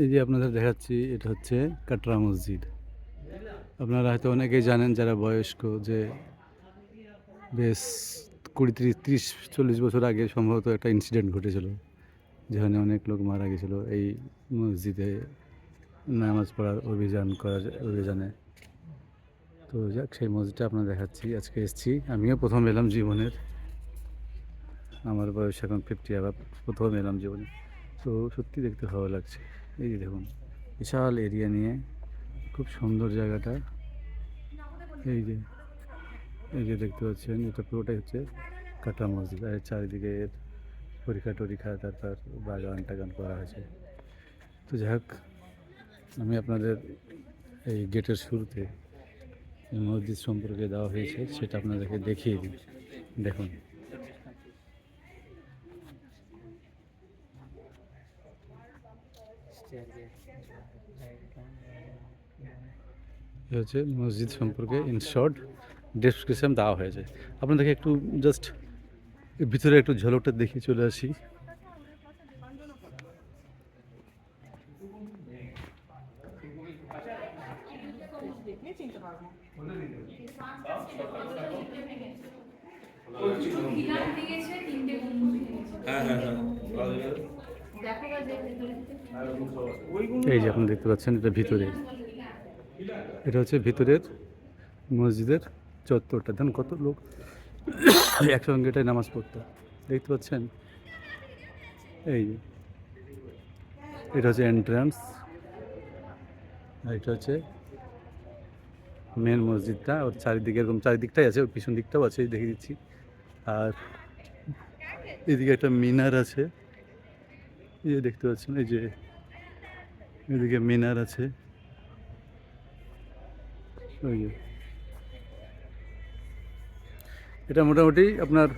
এই যে আপনাদের দেখাচ্ছি, এটা হচ্ছে কাটরা মসজিদ। আপনারা হয়তো অনেকেই জানেন, যারা বয়স্ক, যে বেশ কুড়ি ত্রিশ ত্রিশ, চল্লিশ বছর আগে সম্ভবত একটা ইনসিডেন্ট ঘটেছিল, যেখানে অনেক লোক মারা গেছিল এই মসজিদে নামাজ পড়ার অভিযান করার অভিযানে। তো যাক, সেই মসজিদটা আপনার দেখাচ্ছি, আজকে এসেছি। আমিও প্রথম এলাম জীবনের। আমার বয়স এখন ফিফটি আবার প্রথম এলাম জীবনে। তো সত্যি দেখতে ভালো লাগছে। এই যে দেখুন, বিশাল এরিয়া নিয়ে খুব সুন্দর জায়গাটা। এই যে এই যে দেখতে পাচ্ছেন, এটা পুরোটাই হচ্ছে কাটা মসজিদ আর চারিদিকে পরীক্ষা টরীক্ষা, তারপর বাগান টাগান করা হয়েছে। তো যাই হোক, আমি আপনাদের এই গেটের শুরুতে মসজিদ সম্পর্কে দেওয়া হয়েছে, সেটা আপনাদেরকে দেখিয়ে দিই। দেখুন। হচ্ছে মসজিদ সম্পর্কে ইন শর্ট ডেসক্রিপশন দেওয়া হয়েছে। আপনাদেরকে একটু জাস্ট ভিতরে একটু ঝলকটা দেখিয়ে চলে আসি। হ্যাঁ হ্যাঁ হ্যাঁ। দেখো এই যে আপনি দেখতে পাচ্ছেন এটা ভিতরে এটা হচ্ছে ভিতরের মসজিদের চত্বরটা। দেখুন কত লোক একসঙ্গে এটাই নামাজ পড়তো। দেখতে পাচ্ছেন? এই যে। এটা হচ্ছে এন্ট্রান্স আর এটা হচ্ছে মেন মসজিদটা। ওর চারিদিকে এরকম চারিদিকটাই আছে ওর পিছন দিকটাও আছে দেখে দিচ্ছি। আর এদিকে একটা মিনার আছে। এই যে দেখতে পাচ্ছেন, এই যে এদিকে মিনার আছে। ওই এটা মোটামুটি আপনার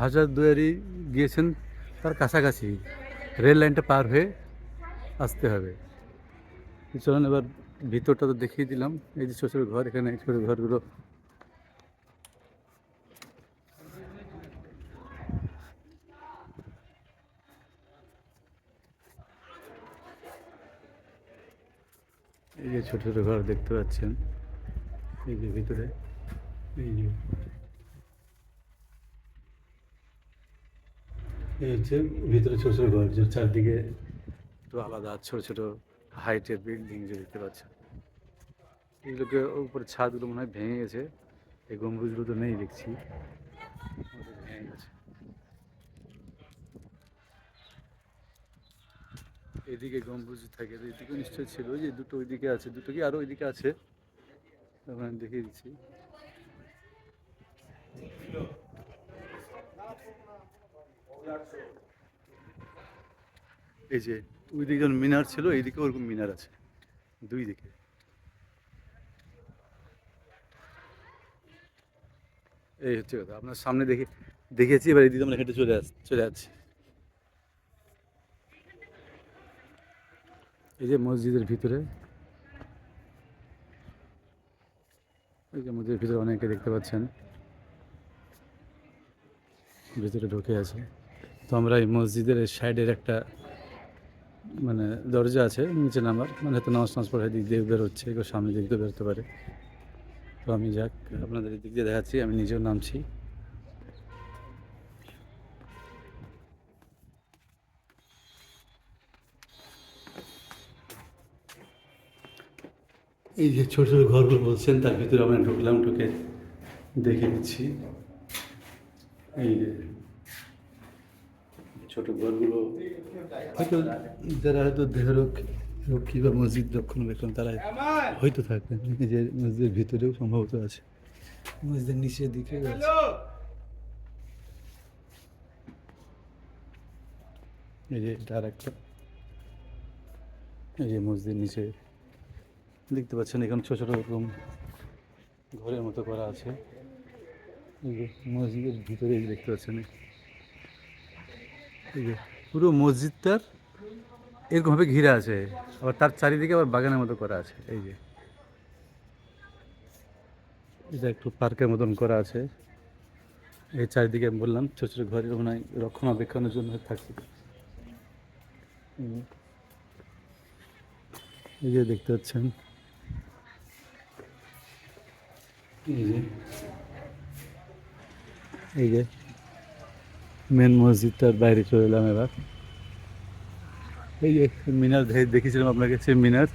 হাজার দুয়ারি গিয়েছেন, তার কাছাকাছি। রেল লাইনটা পার হয়ে আসতে হবে। চলুন এবার ভিতরটা তো দেখিয়ে দিলাম। এই যে ছোটো ঘর, এখানে ছোটো ঘরগুলো এই যে ছোটো ছোটো ঘর দেখতে পাচ্ছেন। এই যে ভিতরে, এই যে। এই হচ্ছে ভিতরে ছোটো ছোটো ঘর, যে চারদিকে একটু আলাদা ছোটো ছোটো হাইটের বিল্ডিং যে দেখতে পাচ্ছেন। এগুলোকে উপরে ছাদগুলো মনে হয় ভেঙে গেছে। এই গম্বুজগুলো তো নেই দেখছি। ভেঙে গেছে। এদিকে গম্বুজ থাকে এদিকে নিশ্চয়ই ছিল যে দুটো ওইদিকে আছে, দুটো কি আরও ওইদিকে আছে? ওখানে দেখিয়ে দিচ্ছি। এই যে ওইদিকে যেমন মিনার ছিল এইদিকে ওরকম মিনার আছে, দুই দিকে। এই হচ্ছে কথা, আপনার সামনে দেখে, দেখেছি, এবার এদিকে আমরা হেঁটে চলে আস, চলে যাচ্ছি এই যে মসজিদের ভিতরে। এই যে মসজিদের ভিতরে অনেকে দেখতে পাচ্ছেন। ভিতরে ঢুকে আছে। তো আমরা এই মসজিদের সাইডের একটা মানে দরজা আছে, নিচে নামার। মানে হয়তো নামাজ টামাজ পড়ে দিক দিয়ে বেরোচ্ছে কেউ সামনে দিক দিয়ে বেরোতে পারে। তো আমি যাক, আপনাদের দিক দিয়ে দেখাচ্ছি, আমি নিজেও নামছি। এই যে ছোটো ছোটো ঘরগুলো বলছেন তার ভিতরে আমরা ঢুকলাম ঢুকে দেখে দিচ্ছি এই যে ছোট ঘরগুলো হয়তো যারা হয়তো দেহরক রক্ষী বা মসজিদ রক্ষণাবেক্ষণ তারা হয়তো থাকবেন যে মসজিদের ভিতরেও সম্ভবত আছে। মসজিদের নিচের দিকে আছে। এই যে আর একটা এই যে মসজিদের নিচে দেখতে পাচ্ছেন, এখানে ছোটো ছোটো রুম ঘরের মতো করা আছে। মসজিদের ভিতরে দেখতে পাচ্ছেন পুরো মসজিদটার এরকমভাবে ঘিরে আছে, আবার তার চারিদিকে আবার বাগানের মতো করা আছে, এই যে। এটা একটু পার্কের মতন করা আছে। এই চারিদিকে আমি বললাম, ছোটো ছোটো ঘরের মনে হয় রক্ষণাবেক্ষণের জন্য থাকছে। এই যে দেখতে পাচ্ছেন এই যে মেন মসজিদটার বাইরে চলে এলাম এবার। এই যে, মিনার দে- দেখিয়েছিলাম আপনাকে সে মিনার।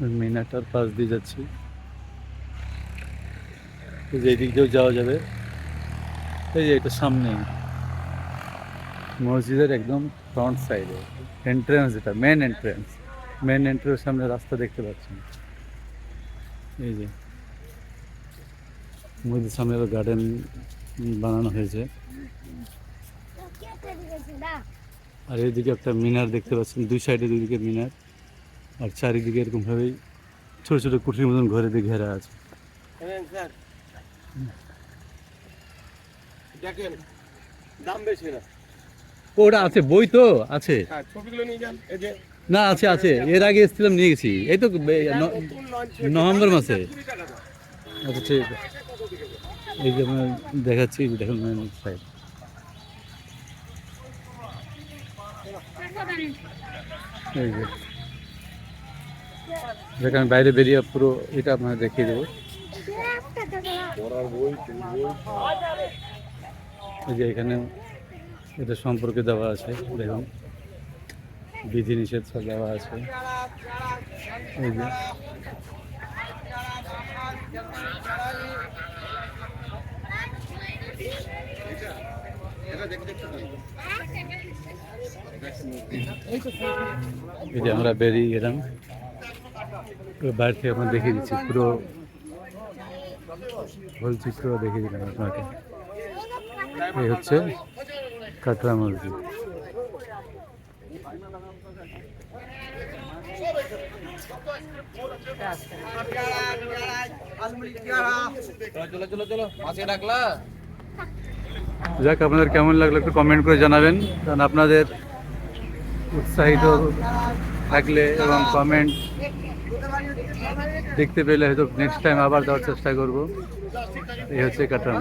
মিনারটার পাশ দিয়ে যাচ্ছি। যে এদিক দিয়েও যাওয়া যাবে। এই যে এটা সামনে। মসজিদের একদম ফ্রন্ট সাইডে এন্ট্রেন্স যেটা মেন এন্ট্রেন্স মেন এন্ট্রেন্স সামনে রাস্তা দেখতে পাচ্ছেন। এই যে। মসজিদের সামনে গার্ডেন বানানো হয়েছে। আর এইদিকে একটা মিনার দেখতে পাচ্ছেন দুই সাইডে দুদিকে মিনার। আর চারিদিকে এরকমভাবেই ছোট ছোট কুঠির মতন ঘরে দিয়ে ঘেরা আছে। দাম বেশি না। ওটা আছে? বই তো আছে। হ্যাঁ না আছে আছে। এর আগে এসেছিলাম নিয়ে গেছি। এই তো নভেম্বর মাসে। আচ্ছা ঠিক আছে। এই যে আমরা দেখাচ্ছি দেখুন সাইড এই যে। বাইরে বেরিয়ে পুরো এটা আপনাকে দেখিয়ে দেবো। এই যে এখানে এটা সম্পর্কে দেওয়া আছে, দেখুন। বিধি নিষেধ সব দেওয়া আছে। এই যে। এই যে আমরা বেরিয়ে গেলাম। বাইরে থেকে আপনার দেখিয়ে দিচ্ছি, পুরো হল চিত্র দেখিয়ে দিলাম আপনাকে। এই হচ্ছে কাটরা মসজিদ। চলো চলো চলো মাসে ডাকলা। যাক, আপনাদের কেমন লাগল একটু কমেন্ট করে জানাবেন। কারণ আপনাদের উৎসাহিত থাকলে এবং কমেন্ট দেখতে পেলে হয়তো নেক্সট টাইম আবার দেওয়ার চেষ্টা করব। এই হচ্ছে কাটরা